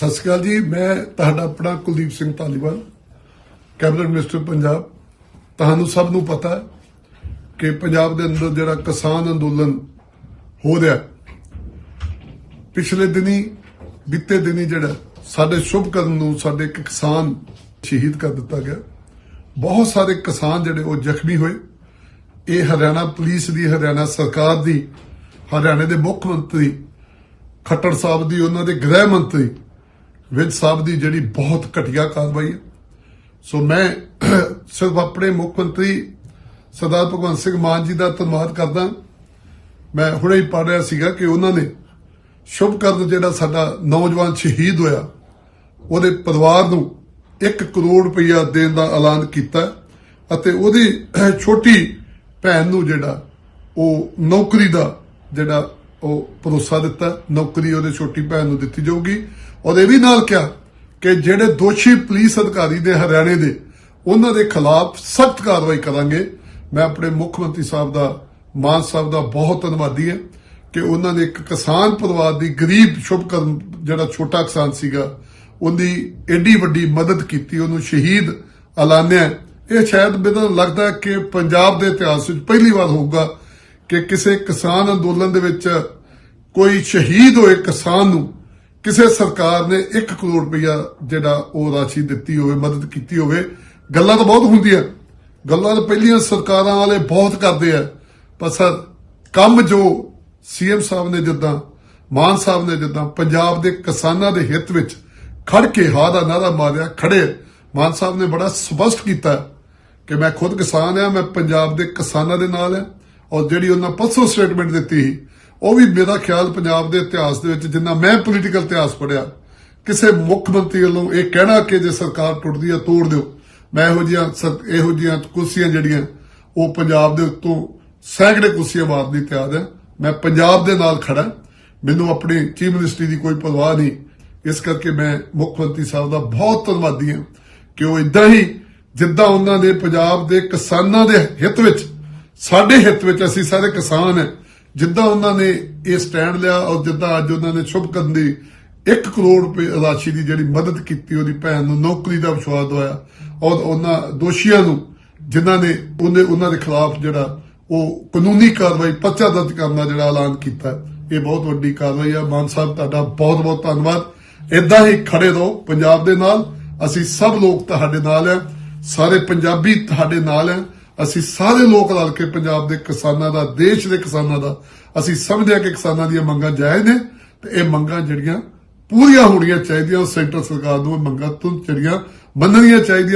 ਸਤਿ ਸ਼੍ਰੀ ਅਕਾਲ ਜੀ, ਮੈਂ ਤੁਹਾਡਾ ਆਪਣਾ ਕੁਲਦੀਪ ਸਿੰਘ ਧਾਲੀਵਾਲ, ਕੈਬਨਿਟ ਮਿਨਿਸਟਰ ਪੰਜਾਬ। ਤੁਹਾਨੂੰ ਸਭ ਨੂੰ ਪਤਾ ਹੈ ਕਿ ਪੰਜਾਬ ਦੇ ਅੰਦਰ ਜਿਹੜਾ ਕਿਸਾਨ ਅੰਦੋਲਨ ਹੋ ਰਿਹਾ ਪਿਛਲੇ ਦਿਨੀ, ਬੀਤੇ ਦਿਨੀ ਜਿਹੜਾ ਸਾਡੇ ਸ਼ੁਭ ਕਰਨ ਨੂੰ ਸਾਡੇ ਇੱਕ ਕਿਸਾਨ ਸ਼ਹੀਦ ਕਰ ਦਿੱਤਾ ਗਿਆ। ਬਹੁਤ ਸਾਰੇ ਕਿਸਾਨ ਜਿਹੜੇ ਉਹ ਜ਼ਖਮੀ ਹੋਏ। ਇਹ ਹਰਿਆਣਾ ਪੁਲਿਸ ਦੀ, ਹਰਿਆਣਾ ਸਰਕਾਰ ਦੀ, ਹਰਿਆਣੇ ਦੇ ਮੁੱਖ ਮੰਤਰੀ ਖੱਟੜ ਸਾਹਿਬ ਦੀ, ਉਹਨਾਂ ਦੇ ਗ੍ਰਹਿ ਮੰਤਰੀ ਵਿਜ ਸਾਹਿਬ ਦੀ ਜਿਹੜੀ ਬਹੁਤ ਘਟੀਆ ਕਾਰਵਾਈ ਹੈ। ਸੋ ਮੈਂ ਸਿਰਫ ਆਪਣੇ ਮੁੱਖ ਮੰਤਰੀ ਸਰਦਾਰ ਭਗਵੰਤ ਸਿੰਘ ਮਾਨ ਜੀ ਦਾ ਧੰਨਵਾਦ ਕਰਦਾ। ਮੈਂ ਹੁਣੇ ਹੀ ਪੜ੍ਹ ਰਿਹਾ ਸੀਗਾ ਕਿ ਉਹਨਾਂ ਨੇ ਸ਼ੁਭ ਕਰਨ ਜਿਹੜਾ ਸਾਡਾ ਨੌਜਵਾਨ ਸ਼ਹੀਦ ਹੋਇਆ, ਉਹਦੇ ਪਰਿਵਾਰ ਨੂੰ 1 ਕਰੋੜ ਰੁਪਇਆ ਦੇਣ ਦਾ ਐਲਾਨ ਕੀਤਾ ਅਤੇ ਉਹਦੀ ਛੋਟੀ ਭੈਣ ਨੂੰ ਜਿਹੜਾ ਉਹ ਨੌਕਰੀ ਦਾ ਜਿਹੜਾ ਉਹ ਭਰੋਸਾ ਦਿੱਤਾ, ਨੌਕਰੀ ਉਹਦੇ ਛੋਟੀ ਭੈਣ ਨੂੰ ਦਿੱਤੀ ਜਾਊਗੀ। ਔਰ ਇਹ ਵੀ ਨਾਲ ਕਿਹਾ ਕਿ ਜਿਹੜੇ ਦੋਸ਼ੀ ਪੁਲਿਸ ਅਧਿਕਾਰੀ ਦੇ ਹਰਿਆਣੇ ਦੇ, ਉਹਨਾਂ ਦੇ ਖਿਲਾਫ ਸਖਤ ਕਾਰਵਾਈ ਕਰਾਂਗੇ। ਮੈਂ ਆਪਣੇ ਮੁੱਖ ਮੰਤਰੀ ਸਾਹਿਬ ਦਾ, ਮਾਨ ਸਾਹਿਬ ਦਾ ਬਹੁਤ ਧੰਨਵਾਦੀ ਹਾਂ ਕਿ ਉਹਨਾਂ ਨੇ ਇੱਕ ਕਿਸਾਨ ਪਰਿਵਾਰ ਦੀ ਗਰੀਬ ਸ਼ੁਭਕਰਮ, ਜਿਹੜਾ ਛੋਟਾ ਕਿਸਾਨ ਸੀਗਾ, ਉਹਦੀ ਐਡੀ ਵੱਡੀ ਮਦਦ ਕੀਤੀ, ਉਹਨੂੰ ਸ਼ਹੀਦ ਐਲਾਨਿਆ। ਇਹ ਸ਼ਾਇਦ ਮੈਨੂੰ ਲੱਗਦਾ ਕਿ ਪੰਜਾਬ ਦੇ ਇਤਿਹਾਸ ਵਿੱਚ ਪਹਿਲੀ ਵਾਰ ਹੋਊਗਾ। ਕਿ ਕਿਸੇ ਕਿਸਾਨ ਅੰਦੋਲਨ ਦੇ ਵਿੱਚ ਕੋਈ ਸ਼ਹੀਦ ਹੋਏ ਕਿਸਾਨ ਨੂੰ ਕਿਸੇ ਸਰਕਾਰ ਨੇ 1 ਕਰੋੜ ਰੁਪਇਆ ਜਿਹੜਾ ਉਹ ਰਾਸ਼ੀ ਦਿੱਤੀ ਹੋਵੇ, ਮਦਦ ਕੀਤੀ ਹੋਵੇ, ਗੱਲਾਂ ਤਾਂ ਬਹੁਤ ਹੁੰਦੀਆਂ। ਗੱਲਾਂ ਤਾਂ ਪਹਿਲੀਆਂ ਸਰਕਾਰਾਂ ਵਾਲੇ ਬਹੁਤ ਕਰਦੇ ਆ। ਪਰ ਸਰ, ਕੰਮ ਜੋ ਸੀਐਮ ਸਾਹਿਬ ਨੇ ਜਿੱਦਾਂ, ਮਾਨ ਸਾਹਿਬ ਨੇ ਜਿੱਦਾਂ ਪੰਜਾਬ ਦੇ ਕਿਸਾਨਾਂ ਦੇ ਹਿੱਤ ਵਿੱਚ ਖੜ ਕੇ ਹਾਂ ਦਾ ਨਾਰਾ ਮਾਰਿਆ, ਖੜੇ ਮਾਨ ਸਾਹਿਬ ਨੇ ਬੜਾ ਸਪਸ਼ਟ ਕੀਤਾ ਕਿ ਮੈਂ ਖੁਦ ਕਿਸਾਨ ਆ, ਮੈਂ ਪੰਜਾਬ ਦੇ ਕਿਸਾਨਾਂ ਦੇ ਨਾਲ ਆ। ਔਰ ਜਿਹੜੀ ਉਹਨਾਂ ਪਰਸੋਂ ਸਟੇਟਮੈਂਟ ਦਿੱਤੀ ਸੀ, ਉਹ ਵੀ ਮੇਰਾ ਖਿਆਲ ਪੰਜਾਬ ਦੇ ਇਤਿਹਾਸ ਦੇ ਵਿੱਚ ਜਿੰਨਾ ਮੈਂ ਪੋਲੀਟੀਕਲ ਇਤਿਹਾਸ ਪੜਿਆ ਕਿਸੇ ਮੁੱਖ ਮੰਤਰੀ ਵੱਲੋਂ ਇਹ ਕਹਿਣਾ ਕਿ ਜੇ ਸਰਕਾਰ ਟੁੱਟਦੀ ਆ ਤੋੜ ਦਿਓ। ਮੈਂ ਇਹੋ ਜਿਹੀਆਂ ਸਰ- ਇਹੋ ਜਿਹੀਆਂ ਕੁਰਸੀਆਂ ਜਿਹੜੀਆਂ, ਉਹ ਪੰਜਾਬ ਦੇ ਉੱਤੋਂ ਸੈਂਕੜੇ ਕੁਰਸੀਆਂ ਮਾਰਨ ਦੀ ਤਿਆਰ ਹੈ ਮੈਂ ਪੰਜਾਬ ਦੇ ਨਾਲ ਖੜਾ ਮੈਨੂੰ ਆਪਣੀ ਚੀਫ ਮਿਨਿਸਟਰੀ ਦੀ ਕੋਈ ਪਰਵਾਹ ਨਹੀਂ। ਇਸ ਕਰਕੇ ਮੈਂ ਮੁੱਖ ਮੰਤਰੀ ਸਾਹਿਬ ਦਾ ਬਹੁਤ ਧੰਨਵਾਦੀ ਹਾਂ ਕਿ ਉਹ ਇਦਾਂ ਹੀ ਜਿੱਦਾਂ ਉਹਨਾਂ ਨੇ ਪੰਜਾਬ ਦੇ ਕਿਸਾਨਾਂ ਦੇ ਹਿੱਤ ਵਿੱਚ ਸਾਡੇ ਹਿੱਤ ਵਿੱਚ ਅਸੀਂ ਸਾਰੇ ਕਿਸਾਨ ਹੈ। ਜਿੱਦਾਂ ਉਹਨਾਂ ਨੇ ਇਹ ਸਟੈਂਡ ਲਿਆ ਔਰ ਜਿੱਦਾਂ ਅੱਜ ਉਹਨਾਂ ਨੇ ਸ਼ੁਭ ਕਰਨ ਦੀ 1 ਕਰੋੜ ਰੁਪਏ ਰਾਸ਼ੀ ਦੀ ਜਿਹੜੀ ਮਦਦ ਕੀਤੀ, ਉਹਦੀ ਭੈਣ ਨੂੰ ਨੌਕਰੀ ਦਾ ਵਿਸ਼ਵਾਸ ਦਵਾਇਆ। ਔਰ ਉਹਨਾਂ ਦੋਸ਼ੀਆਂ ਨੂੰ ਜਿਨ੍ਹਾਂ ਨੇ ਉਹਨੇ ਉਹਨਾਂ ਦੇ ਖਿਲਾਫ ਜਿਹੜਾ ਉਹ ਕਾਨੂੰਨੀ ਕਾਰਵਾਈ, ਪਰਚਾ ਦਰਜ ਕਰਨ ਦਾ ਜਿਹੜਾ ਐਲਾਨ ਕੀਤਾ ਇਹ ਬਹੁਤ ਵੱਡੀ ਕਾਰਵਾਈ ਹੈ ਮਾਨ ਸਾਹਿਬ, ਤੁਹਾਡਾ ਬਹੁਤ ਬਹੁਤ ਧੰਨਵਾਦ। ਇਦਾਂ ਹੀ ਖੜੇ ਰਹੋ ਪੰਜਾਬ ਦੇ ਨਾਲ। ਅਸੀਂ ਸਭ ਲੋਕ ਤੁਹਾਡੇ ਨਾਲ ਆ ਸਾਰੇ ਪੰਜਾਬੀ ਤੁਹਾਡੇ ਨਾਲ ਆ ਅਸੀਂ ਸਾਰੇ ਲੋਕ ਰਲ ਕੇ ਪੰਜਾਬ ਦੇ ਕਿਸਾਨਾਂ ਦਾ, ਦੇਸ਼ ਦੇ ਕਿਸਾਨਾਂ ਦਾ, ਅਸੀਂ ਸਮਝਦੇ ਹਾਂ ਕਿ ਕਿਸਾਨਾਂ ਦੀਆਂ ਮੰਗਾਂ ਜਾਇਜ਼ ਨੇ ਤੇ ਇਹ ਮੰਗਾਂ ਜਿਹੜੀਆਂ ਪੂਰੀਆਂ ਹੋਣੀਆਂ ਚਾਹੀਦੀਆਂ, ਉਹ ਸੈਂਟਰ ਸਰਕਾਰ ਨੂੰ ਇਹ ਮੰਗਾਂ ਤੋਂ ਜਿਹੜੀਆਂ ਮੰਨਣੀਆਂ ਚਾਹੀਦੀਆਂ